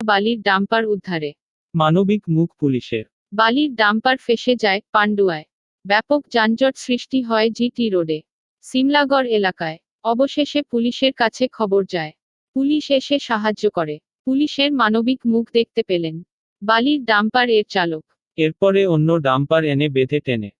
বালির ডাম্পার উদ্ধারে। মানবিক মুখ পুলিশের। বালির ডাম্পার ফেসে যায় পান্ডুয়ায়। ব্যাপক যানজট সৃষ্টি হয় জিটি রোডে সিমলাগড় এলাকায়। অবশেষে পুলিশের কাছে খবর যায়। পুলিশ এসে সাহায্য করে। পুলিশের মানবিক মুখ দেখতে পেলেন। বালির ডাম্পার এর চালক। এরপরে অন্য ডাম্পার এনে বেঁধে টেনে।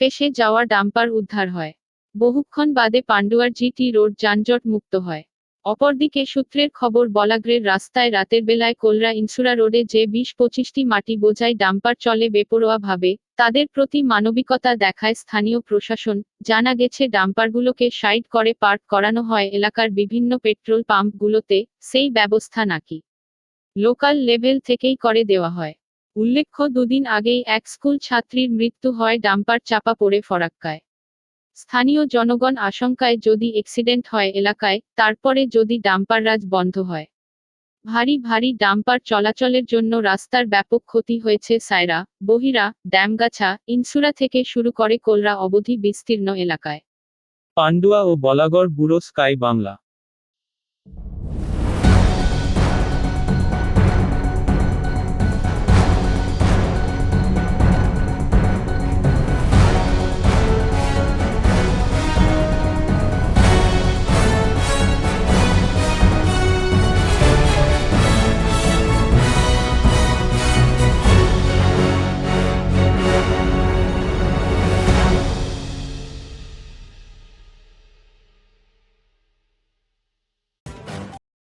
ফেসে যাওয়া ডাম্পার উদ্ধার হয়। বহুক্ষণ বাদে পান্ডুয়ার জিটি রোড যানজট মুক্ত হয়। অপরদিকে সূত্রের খবর, বলাগ্রের রাস্তায় রাতের বেলায় কোলরা ইনসুরা রোডে যে বিশ পঁচিশটি মাটি বোঝাই ডাম্পার চলে বেপরোয়াভাবে, তাদের প্রতি মানবিকতা দেখায় স্থানীয় প্রশাসন। জানা গেছে, ডাম্পারগুলোকে সাইড করে পার্ক করানো হয় এলাকার বিভিন্ন পেট্রোল পাম্পগুলোতে, সেই ব্যবস্থা নাকি লোকাল লেভেল থেকেই করে দেওয়া হয়। উল্লেখ্য, দুদিন আগেই এক স্কুল ছাত্রীর মৃত্যু হয় ডাম্পার চাপা পড়ে ফরাক্কায়। স্থানীয় জনগণ আশঙ্কায় যদি অ্যাক্সিডেন্ট হয় এলাকায়, তারপরে যদি ডাম্পার রাজ বন্ধ হয়। ভারী ভারী ডাম্পার চলাচলের জন্য রাস্তার ব্যাপক ক্ষতি হয়েছে সায়রা, বহিরা, ড্যামগাছা, ইনসুরা থেকে শুরু করে কোলরা অবধি বিস্তীর্ণ এলাকায়। পান্ডুয়া ও বলাগড় বুড়ো স্কাই বাংলা।